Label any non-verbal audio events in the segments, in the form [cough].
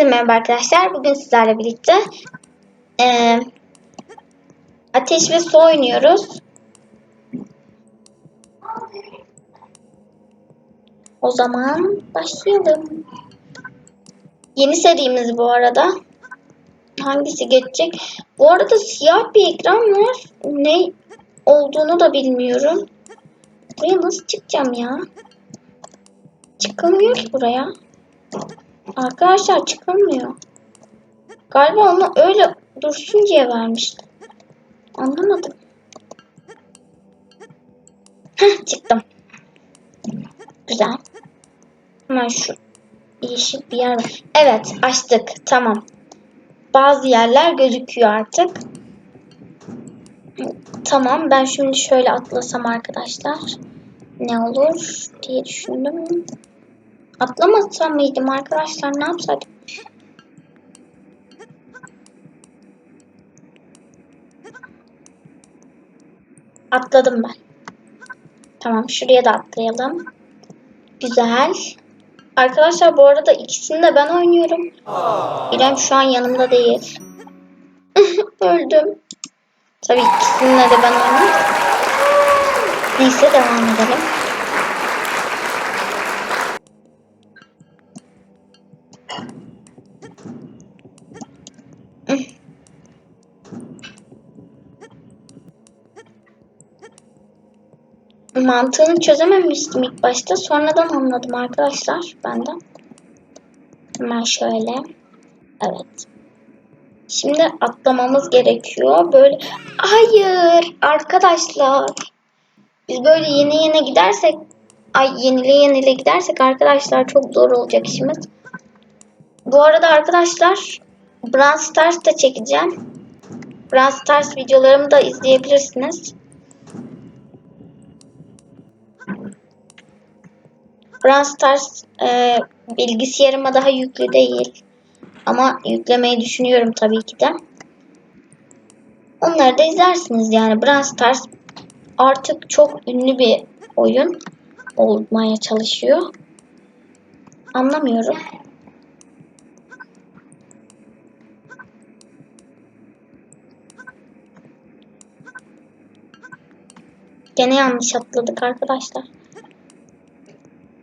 Hepinize merhaba arkadaşlar. Bugün sizlerle birlikte eee, Ateş ve Su oynuyoruz. O zaman başlayalım. Yeni serimiz bu arada. Hangisi geçecek? Bu arada siyah bir ekran var. Ne olduğunu da bilmiyorum. Buraya nasıl çıkacağım ya? Çıkamıyor ki buraya. Arkadaşlar çıkamıyor. Galiba onu öyle dursun diye vermiştim. Anlamadım. Heh çıktım. Güzel. Hemen şu yeşil bir yer var. Evet açtık. Tamam. Bazı yerler gözüküyor artık. Tamam ben şimdi şöyle atlasam arkadaşlar. Ne olur diye düşündüm. Atlamasam mıydım arkadaşlar ne yapsaydım? Atladım ben. Tamam şuraya da atlayalım. Güzel. Arkadaşlar bu arada ikisini de ben oynuyorum. İrem şu an yanımda değil. [laughs] Öldüm. Tabii ikisini de ben oynuyorum. Neyse devam edelim. Mantığını çözememiştim ilk başta. Sonradan anladım arkadaşlar benden. Hemen şöyle. Evet. Şimdi atlamamız gerekiyor. Böyle hayır arkadaşlar. Biz böyle yeni yeni gidersek ay yenile yenile gidersek arkadaşlar çok zor olacak işimiz. Bu arada arkadaşlar Brawl Stars da çekeceğim. Brawl Stars videolarımı da izleyebilirsiniz. Brawl Stars e, bilgisayarıma daha yüklü değil. Ama yüklemeyi düşünüyorum tabii ki de. Onları da izlersiniz yani. Brawl Stars artık çok ünlü bir oyun olmaya çalışıyor. Anlamıyorum. Gene yanlış atladık arkadaşlar.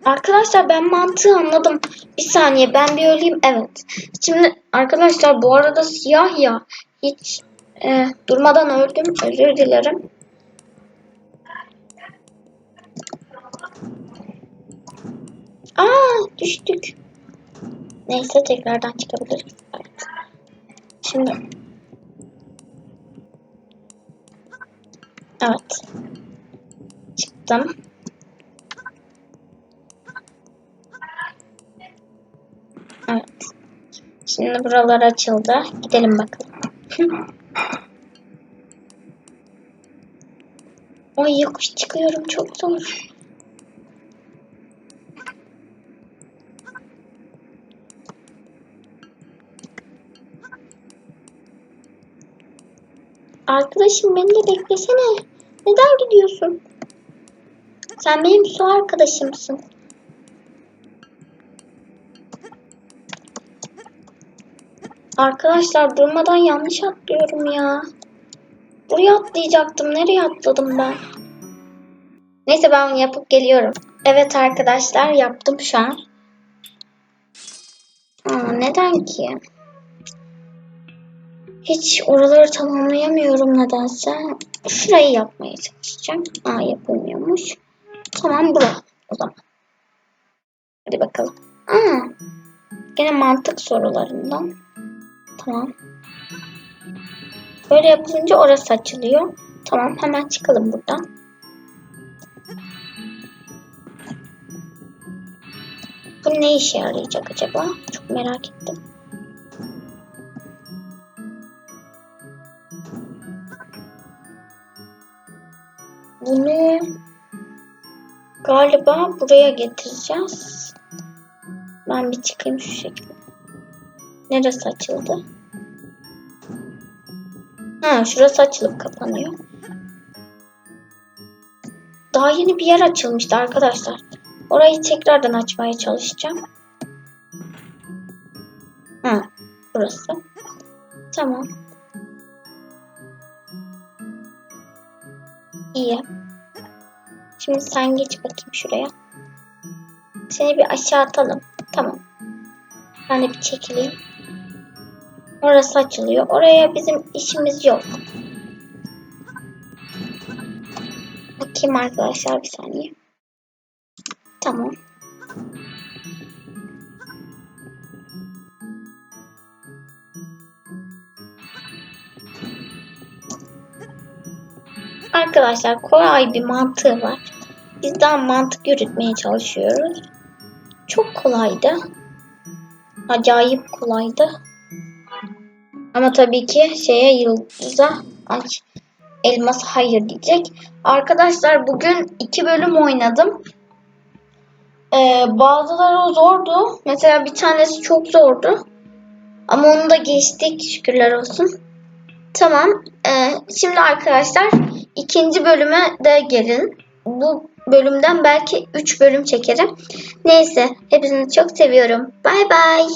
Arkadaşlar ben mantığı anladım. Bir saniye ben bir öleyim. Evet. Şimdi arkadaşlar bu arada siyah ya. Hiç e, durmadan öldüm. Özür dilerim. Aa düştük. Neyse tekrardan çıkabiliriz. Evet. Şimdi Evet. Çıktım. Evet. Şimdi buralar açıldı. Gidelim bakalım. [laughs] Oy yokuş çıkıyorum çok zor. Arkadaşım beni de beklesene. Neden gidiyorsun? Sen benim su arkadaşımsın. Arkadaşlar durmadan yanlış atlıyorum ya. Buraya atlayacaktım. Nereye atladım ben? Neyse ben onu yapıp geliyorum. Evet arkadaşlar yaptım şu an. Aa, neden ki? Hiç oraları tamamlayamıyorum nedense. Şurayı yapmaya çalışacağım. Aa yapılmıyormuş. Tamam bura o zaman. Hadi bakalım. Aa, gene mantık sorularından. Tamam. Böyle yapılınca orası açılıyor. Tamam hemen çıkalım buradan. Bu ne işe yarayacak acaba? Çok merak ettim. Bunu galiba buraya getireceğiz. Ben bir çıkayım şu şekilde. Neresi açıldı? Ha, şurası açılıp kapanıyor. Daha yeni bir yer açılmıştı arkadaşlar. Orayı tekrardan açmaya çalışacağım. Ha, burası. Tamam. İyi. Şimdi sen geç bakayım şuraya. Seni bir aşağı atalım. Tamam. Ben de bir çekileyim. Orası açılıyor. Oraya bizim işimiz yok. Bakayım arkadaşlar bir saniye. Tamam. Arkadaşlar kolay bir mantığı var. Biz daha mantık yürütmeye çalışıyoruz. Çok kolaydı. Acayip kolaydı. Ama tabii ki şeye yıldıza aç elmas hayır diyecek. Arkadaşlar bugün iki bölüm oynadım. Ee, bazıları zordu. Mesela bir tanesi çok zordu. Ama onu da geçtik şükürler olsun. Tamam. Ee, şimdi arkadaşlar ikinci bölüme de gelin. Bu bölümden belki 3 bölüm çekerim. Neyse hepinizi çok seviyorum. Bay bay.